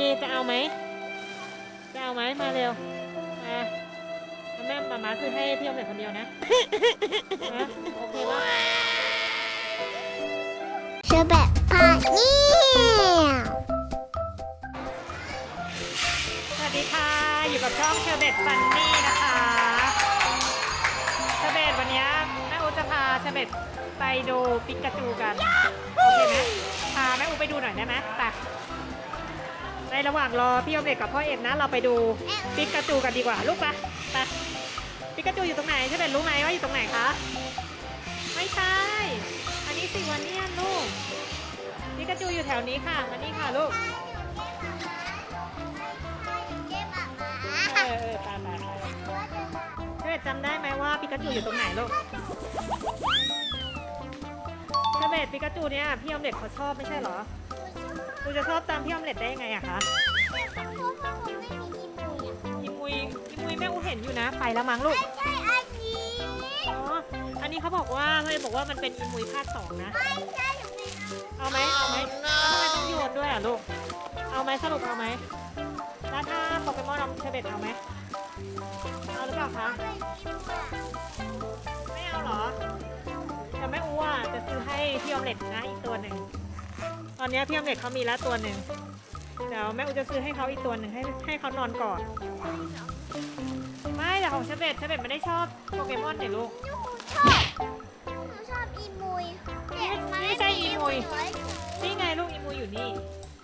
ดีๆจะเอาไหมจะเอาไหมมาเร็วมาแม่มามาซื้อให้พี่อมเด็กคนเดียวนะนะโอเคว่าเชอแบบพาเนี่สวัสดีค่ะอยู่กับช่องเชอร์เบตฟันนี่นะคะเชอร์เบตวันนี้แม่อูจะพาเชอร์เบตไปดูปิกาจูกันโอเคไหมพาแม่อูไปดูหน่อยได้ไหมไป ในระหว่างรอพี่อมเด็กกับพ่อเอ็มนะ เราไปดูปิกาจูกันดีกว่าลูกปะไปปิกาจูอยู่ตรงไหนเชอร์เบตรู้ไหมว่าอยู่ตรงไหนคะ ไม่ใช่ อันนี้สิวันเนียนลูกปิกาจูอยู่แถวนี้ค่ะมานี่ค่ะลูกเออเออตามมาเชเบตจำได้ไหมว่าปิกาจูอยู่ตรงไหนลูกเชเบตปิกาจูเนี่ยพี่ออมเล็ตเขาชอบไม่ใช่เหรอ กูจะชอบตามพี่ออมเล็ตได้ยังไงอะคะอิมุยอิมุยแม่อูเห็นอยู่นะ ไปแล้วมั้งลูกอ๋อ อันนี้เขาบอกว่าเลยบอกว่ามันเป็นอิมุยภาคสองนะเอาไหมเอาไหมแล้วทำไมต้องโยนด้วยอะลูก เอาไหมสรุปเอาไหมแล้วถ้าโปเกมอนเอาเชเบตเอาไหมเอาหรือเปล่าคะไม่เอาเหรอ แต่แม่อูอะจะซื้อให้พี่ออมเล็ตนะอีกตัวหนึ่งต อนนี้พี่ออมเล็ตเขามีแล้วตัวหนึ่งเดี๋ยวแม่อูจะซื้อให้เขาอีกตัวหนึ่งให้ให้เขานอนก่อน ไม่แต่ของเชเบตเชเบตไม่ได้ชอบโปเกมอนเนี่ยลูกนี่ใช่อีมุยนี่ไงลูกอีมูอยู่นี่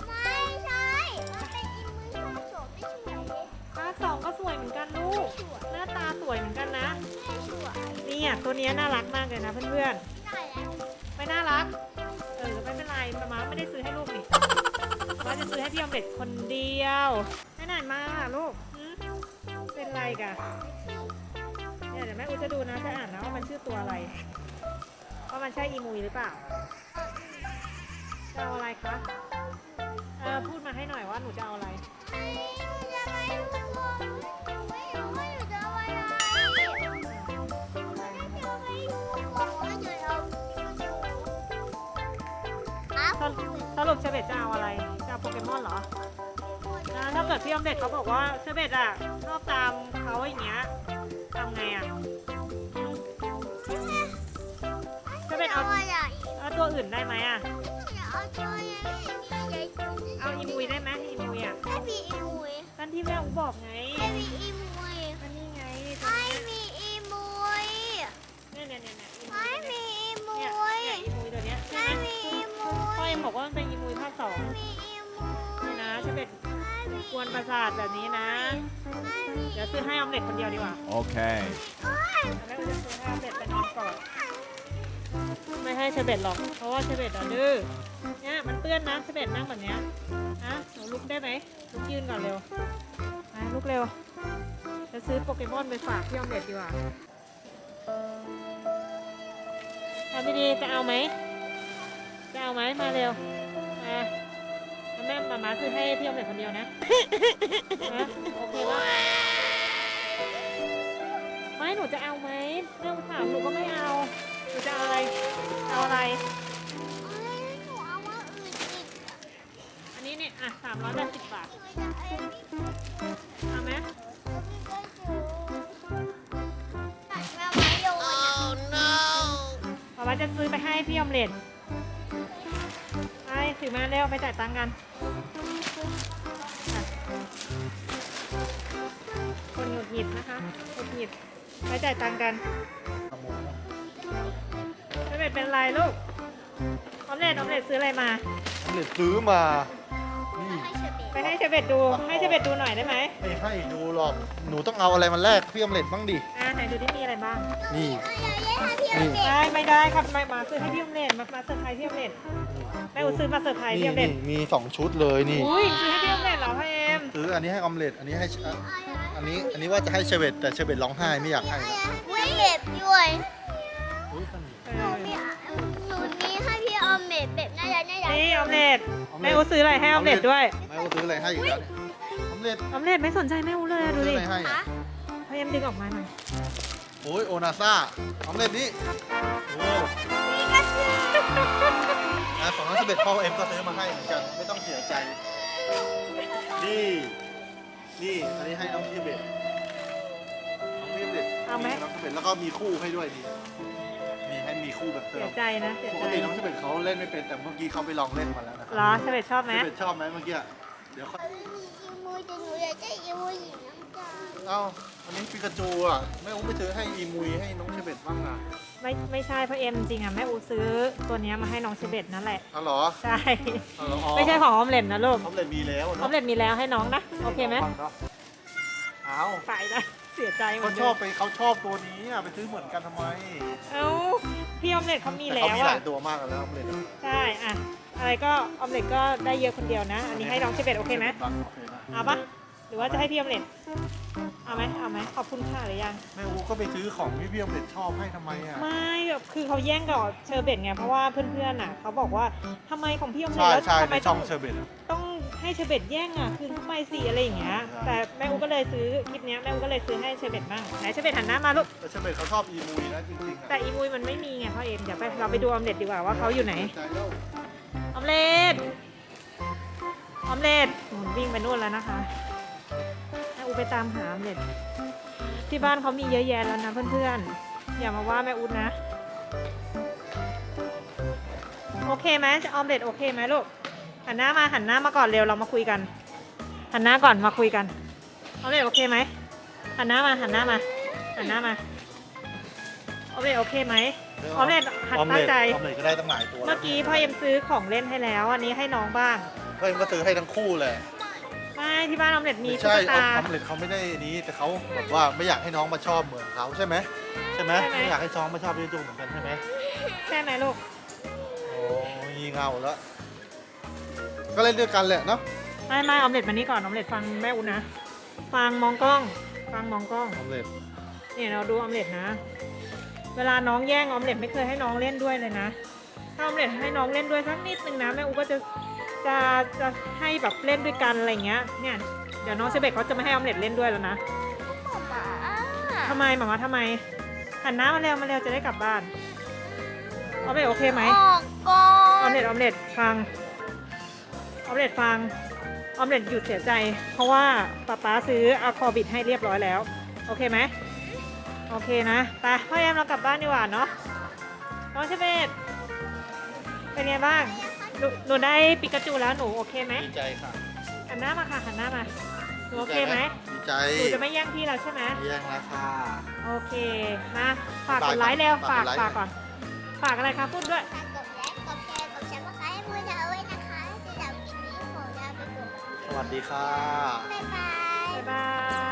ไม่ใช่มันเป็นอีมุยผสมไม่สวยเลยภาคสองก็สวยเหมือนกันลูก หน้าตาสวยเหมือนกันนะ ไม่สวยนี่อะตัวเนี้ยน่ารักมากเลยนะเพื่อนได้แล้วๆไม่น่ารัก ได้ซื้อให้ลูกนี่มาจะซื้อให้พี่อมเด็ดคนเดียวไปไหนมาล่ะลูกเป็นไรกะเนี่ยเดี๋ยวแม่อูจะดูนะจะอ่านนะว่ามันชื่อตัวอะไรว่ามันใช่อีมุยหรือเปล่าจะเอาอะไรคะเออพูดมาให้หน่อยว่าหนูจะเอาอะไรไอ้าวสรุปสรุปเชเบตจะเอาอะไรจะเอาโปเกมอนเหรอนะถ้าเกิดพี่อมเด็ดเขาบอกว่าเชเบตอะชอบตามเขาอย่างเงี้ยทำไงอะอืมเชเบตเอาอะไรอะเอาตัวอื่นได้ไหมอะเอาตัวใหญ่ใหญ่เอาอีมุยได้ไหมอีมุยอะให้มีอีมุยกันที่แม่อูบอกไงให้มีอีมุาทแบบนี้นะให้มีเดี๋ยวซื้อให้ออมเล็ตคนเดียวดีกว่า Okay. แม่จะซื้อให้ออมเล็ตไปนอนก่อนไม่ให้เชเบตหรอก เพราะว่าเชเบตอะดื้อ เนี่ยมันเปื้อนนะเชเบตนั่งแบบเนี้ยนะหนูลุกได้ไหมลุกยืนก่อนเร็วมาลุกเร็ว จะซื้อโปเกมอนไปฝากพี่ออมเล็ตดีกว่าทำดีๆจะเอาไหม จะเอาไหมมาเร็วมา แม่มามาซื้อให้พี่ออมเล็ตคนเดียวนะนะโอเคว่าไม่หนูจะเอาไหมเรื่องถามหนูก็ไม่เอา หนูจะเอาอะไร เอาอะไรหนูเอาว่าอื่นอีกอันนี้เนี่ยอะสามร้อยแปดสิบบาทไม่ได้เอ้ยเอาไหมตัดแมวไม้โยนอะป๊าป๊าจะซื้อไปให้พี่ออมเล็ตไป ถือมาเร็วไปจ่ายตังค์กันอะคนหงุดหงิดนะคะหงุดหงิดไปจ่ายตังค์กันไม่เป็นเป็นไรลูกออมเล็ตออมเล็ตซื้ออะไรมาเล็ตซื้อมา นี่ ไปให้เชเบตดู ให้เชเบตดูหน่อยได้ไหมไม่ให้ดูหรอก หนูต้องเอาอะไรมาแลกพี่อมเล็ตบ้างดิ อ่าไหนดูที่มีอะไรบ้าง นี่ให้พี่เอาเด็กได้ไม่ได้ครับไม่มาซื้อให้พี่ออมเล็ตมามาเซอร์ไพรส์พี่ออมเล็ตแม่อูซื้อมาเซอร์ไพรส์นี่พี่ออมเล็นี่ตมีสองชุดเลยนี่ อุ้ยซื้อให้พี่ออมเล็ตเหรอพ่อเอ็มซื้ออันนี้ให้ออมเล็ตอันนี้ให้อะอันนี้ อันนี้ว่าจะให้เชเวตแต่เชเวตร้องไห้ไม่อยากให้แล้วไม่เด็บด้วยอุ๊ยสนิทเอหนูอมีหนูมีให้พี่เอาเม็ดแบบน่ารักน่ารักนี่ออมเล็ตแม่อูซื้ออะไรให้ออมเล็ตด้วยแม่ว่าซื้ออะไรให้อีกแล้วเนี่ยออมเล็ตออมเล็ตไม่สนใจแม่อูเลยอะดูซื้อดิอะไรให้คะอะพ่อเอ็มดึงออกมาหน่อยโอ้ยโอนาซ่าออมเล็ตนี่โอ้นี่ก็คือนะของน้องเชเวตพ่อเอ็มก็ซื้อมาให้เหมือนกันไม่ต้องเสียใจอนี่ นี่อันนี้ให้น้องเชเบตน้องเชเบตเอาไหมน้องเชเบตแล้วก็มีคู่ให้ด้วยนี่มีให้มีคู่แบบเติเสีมยใจนะเสียปใจกติน้องเชเบตเขาเล่นไม่เป็นแต่เมื่อกี้เขาไปลองเล่นมาแล้วนะคเหรรัอเชเบตชอบไหมเชเบตชอบไหมเมื่อกี้ เดี๋ยวค่อยมีอีมูแต่หนูอยากได้อีมูหญิงน้ำตาลเอ้าอันนี้ปิกาจูอะแม่อุ้มไปซื้อให้อีมุยให้น้องเชเบตบ้างอะไม่ไม่ใช่เพราะเอ็มจริงๆอะแม่อูซื้อตัวเนี้ยมาให้น้องเชเบตนั่นแหละอ๋อเหรอใช่อ๋อเหรออ๋อไม่ใช่ของออมเล็ตนะลูกเขาเลยมีแล้วออเนาะมเล็ตมีแล้วให้น้องนะโอเคไหมเอาไปนะเสียใจหมเขาดชอบไปเขาชอบตัวนี้อะไปซื้อเหมือนกันทำไมเอ้าพี่ออมเล็ตเขามีแต่แล้เขาวมีหอะลายตัวมากแล้วเลยใช่อะ อะไรก็ออมเล็ตก็ได้เยอะคนเดียวนะ อันนี้ให้น้องเชเบตโอเคไหมโอเคนะเอาปะหรือว่าจะให้พี่ออมเล็ตเอาไหมเอาไหมขอบคุณค่ะหรือยัง แม่อูก็ไปซื้อของที่พี่อมเด็ดชอบให้ทำไมอะ ไม่แบบคือเขาแย่งกับเชอร์เบตไงเพราะว่าเพื่อนๆอะเขาบอกว่าทำไมของพี่ออมเล็ตใช่แล้วใช่ทำในไมช่ต้อองงเชอร์เบตอะ ต้องให้เชอร์เบตแย่งอะคืนเข้าไปสิอะไรอย่างเงี้ยใช่ แต่แม่อูก็เลยซื้อคลิปเนี้ยแม่อูก็เลยซื้อให้เชอร์เบตบ้างไหนเชอร์เบตหันหน้ามาลูกแต่เชอร์เบตเขาชอบอีมุยนะจริงๆแต่อะอีมุยมันไม่มีไงพ่อเอ็มเดี๋ยวไปเราไปดูออมเล็ตดีกว่าว่าเขาอยู่ไหน ใจแล้ว ออมเล็ตออมเล็ตหมุนวิ่งไปนู่นแล้วนะคะแม่อูไปตามหาออมเล็ตที่บ้านเขามีเยอะแยะแล้วนะเพื่อนๆ อย่ามาว่าแม่อูนะ โอเคไหมจะออมเล็ตโอเคไหมลูก หันหน้ามาหันหน้ามาก่อนเร็วเรามาคุยกัน หันหน้าก่อนมาคุยกัน ออมเล็ตโอเคไหมหันหน้ามาหันหน้ามาหันหน้ามา ออมเล็ตโอเคไหม ออมเล็ตหัดออมตั้เล็งตใจ ออมเล็ตก็ได้ตั้งหลายตัวเมื่อกี้พ่อเอ็มซื้อของเล่นให้แล้ว อันนี้ให้น้องบ้างเพื่อนก็ซื้อให้ทั้งคู่เลยไม่ที่บ้านออมเล็ตมีไม่ตุ๊ใช่กออตามออมเล็ตเขาไม่ได้นี้แต่เขาแบบว่าไม่อยากให้น้องมาชอบเหมือนเขาใช่ไหมใช่ไหมใช่ไหม ไม่อยากให้น้องมาชอบพี่จูเหมือนกันใช่ไหมใช่ไหมลูก โอ้ยีเงาแล้ว ก็เล่นด้วยกันแหละเนาะไม่ไม่ออมเล็ตมานี่ก่อนออมเล็ตฟังแม่อุนนะ ฟังมองกล้อง ฟังมองกล้อง ออมเล็ตเนี่ยเราดูออมเล็ตนะ เวลาน้องแย่งออมเล็ตไม่เคยให้น้องเล่นด้วยเลยนะ ถ้าออมเล็ตให้น้องเล่นด้วยสักนิดนึงนะแม่อูก็จะจะจะให้แบบเล่นด้วยกันอะไรเงี้ย เนี่ยเดี๋ยวน้องเชเบตเขาจะไม่ให้ออมเล็ตเล่นด้วยแล้วนะป๊าทำไมหมามาทำไมหันหน้ามาเร็วมาเร็วจะได้กลับบ้านออมเล็ตโอเคไหมออกก่อออนมเล็ตออมเล็ตฟังออมเล็ตฟังออมเล็ตหยุดเสียใจ เพราะว่าป๊าป๊าซื้ออะคอบิดให้เรียบร้อยแล้ว โอเคไหม โอเคนะไปพ่อแอมเรากลับบ้านดีกว่าเนาะน้องเชเบตเป็นไงบ้างหนูหนูได้ปิกาจูแล้วหนูโอเคไหมดีใจค่ะหันหน้ามาค่ะหันหน้ามาหนูโอเคไหมดีใจหนูจะไม่แย่งพี่เราใช่ไหมไม่แย่งแล้วค่ะโอเคมาฝากกดไลค์เร็วฝากฝากกดไลค์ฝากก่อน ฝากอะไรคะพูดด้วยฝากกดไลค์กดแชร์กดแชร์มาให้มือเราไว้นะคะจะทำคลิปนี้ของเราไปก่อนสวัสดีค่ะ บ๊ายบาย